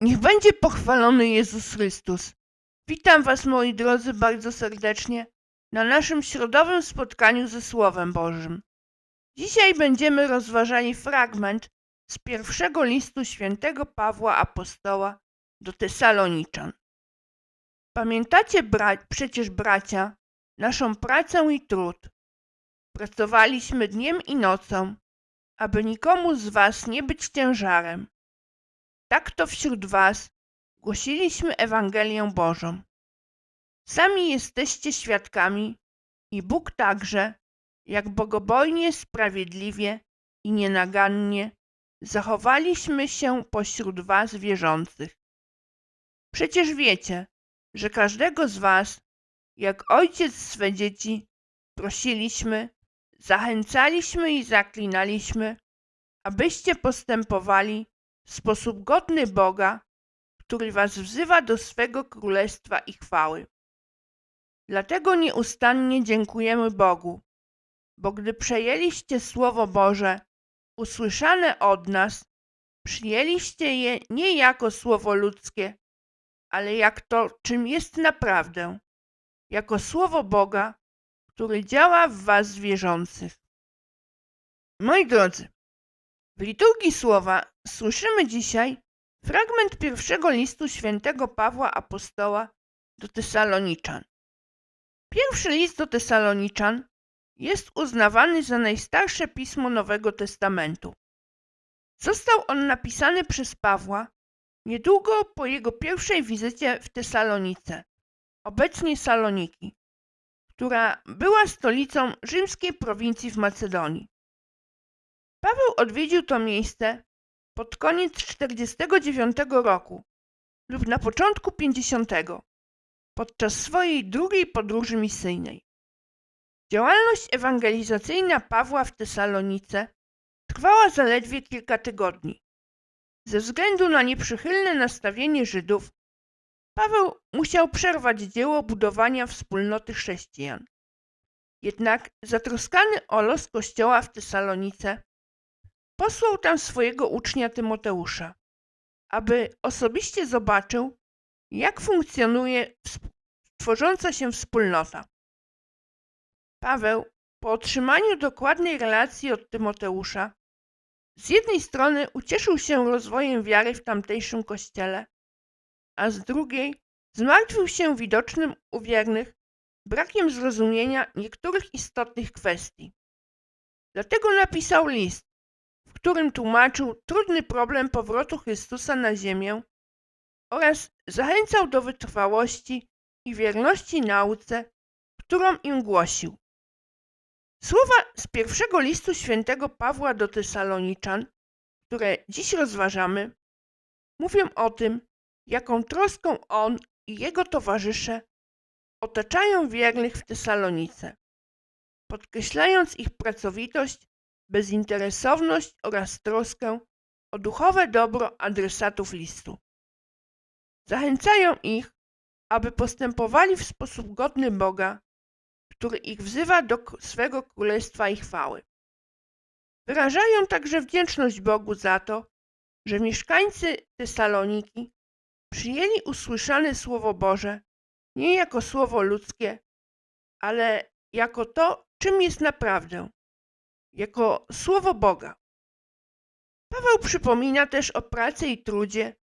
Niech będzie pochwalony Jezus Chrystus. Witam Was, moi drodzy, bardzo serdecznie na naszym środowym spotkaniu ze Słowem Bożym. Dzisiaj będziemy rozważali fragment z pierwszego listu świętego Pawła Apostoła do Tesaloniczan. Pamiętacie bra- przecież, bracia, naszą pracę i trud. Pracowaliśmy dniem i nocą, aby nikomu z Was nie być ciężarem. Tak to wśród Was głosiliśmy Ewangelię Bożą. Sami jesteście świadkami i Bóg także, jak bogobojnie, sprawiedliwie i nienagannie zachowaliśmy się pośród Was wierzących. Przecież wiecie, że każdego z Was, jak ojciec swe dzieci, prosiliśmy, zachęcaliśmy i zaklinaliśmy, abyście postępowali sposób godny Boga, który was wzywa do swego królestwa i chwały. Dlatego nieustannie dziękujemy Bogu, bo gdy przejęliście Słowo Boże, usłyszane od nas, przyjęliście je nie jako słowo ludzkie, ale jak to, czym jest naprawdę, jako Słowo Boga, który działa w was wierzących. Moi drodzy, w liturgii słowa słyszymy dzisiaj fragment pierwszego listu świętego Pawła Apostoła do Tesaloniczan. Pierwszy list do Tesaloniczan jest uznawany za najstarsze pismo Nowego Testamentu. Został on napisany przez Pawła niedługo po jego pierwszej wizycie w Tesalonice, obecnie Saloniki, która była stolicą rzymskiej prowincji w Macedonii. Paweł odwiedził to miejsce pod koniec 49 roku lub na początku 50 podczas swojej drugiej podróży misyjnej. Działalność ewangelizacyjna Pawła w Tesalonice trwała zaledwie kilka tygodni. Ze względu na nieprzychylne nastawienie Żydów, Paweł musiał przerwać dzieło budowania wspólnoty chrześcijan. Jednak zatroskany o los kościoła w Tesalonice posłał tam swojego ucznia Tymoteusza, aby osobiście zobaczył, jak funkcjonuje tworząca się wspólnota. Paweł, po otrzymaniu dokładnej relacji od Tymoteusza, z jednej strony ucieszył się rozwojem wiary w tamtejszym kościele, a z drugiej zmartwił się widocznym u wiernych brakiem zrozumienia niektórych istotnych kwestii. Dlatego napisał list, którym tłumaczył trudny problem powrotu Chrystusa na ziemię oraz zachęcał do wytrwałości i wierności nauce, którą im głosił. Słowa z pierwszego listu świętego Pawła do Tesaloniczan, które dziś rozważamy, mówią o tym, jaką troską on i jego towarzysze otaczają wiernych w Tesalonice, podkreślając ich pracowitość bezinteresowność oraz troskę o duchowe dobro adresatów listu. Zachęcają ich, aby postępowali w sposób godny Boga, który ich wzywa do swego królestwa i chwały. Wyrażają także wdzięczność Bogu za to, że mieszkańcy Tesaloniki przyjęli usłyszane Słowo Boże nie jako słowo ludzkie, ale jako to, czym jest naprawdę jako słowo Boga. Paweł przypomina też o pracy i trudzie,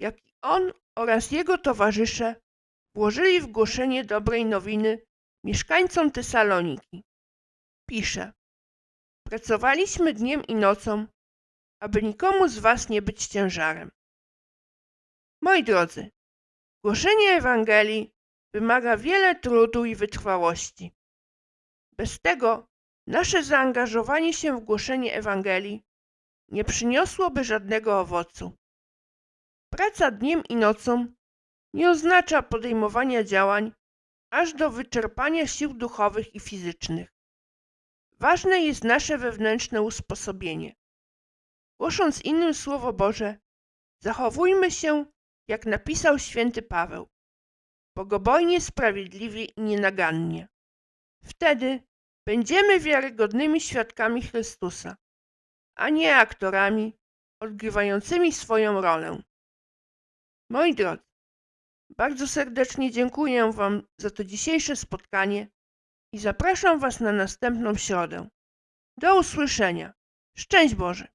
jaki on oraz jego towarzysze włożyli w głoszenie dobrej nowiny mieszkańcom Tesaloniki. Pisze: Pracowaliśmy dniem i nocą, aby nikomu z was nie być ciężarem. Moi drodzy, głoszenie Ewangelii wymaga wiele trudu i wytrwałości. Bez tego nasze zaangażowanie się w głoszenie Ewangelii nie przyniosłoby żadnego owocu. Praca dniem i nocą nie oznacza podejmowania działań aż do wyczerpania sił duchowych i fizycznych. Ważne jest nasze wewnętrzne usposobienie. Głosząc innym Słowo Boże, zachowujmy się, jak napisał święty Paweł, bogobojnie, sprawiedliwie i nienagannie. Wtedy Będziemy wiarygodnymi świadkami Chrystusa, a nie aktorami odgrywającymi swoją rolę. Moi drodzy, bardzo serdecznie dziękuję Wam za to dzisiejsze spotkanie i zapraszam Was na następną środę. Do usłyszenia. Szczęść Boże!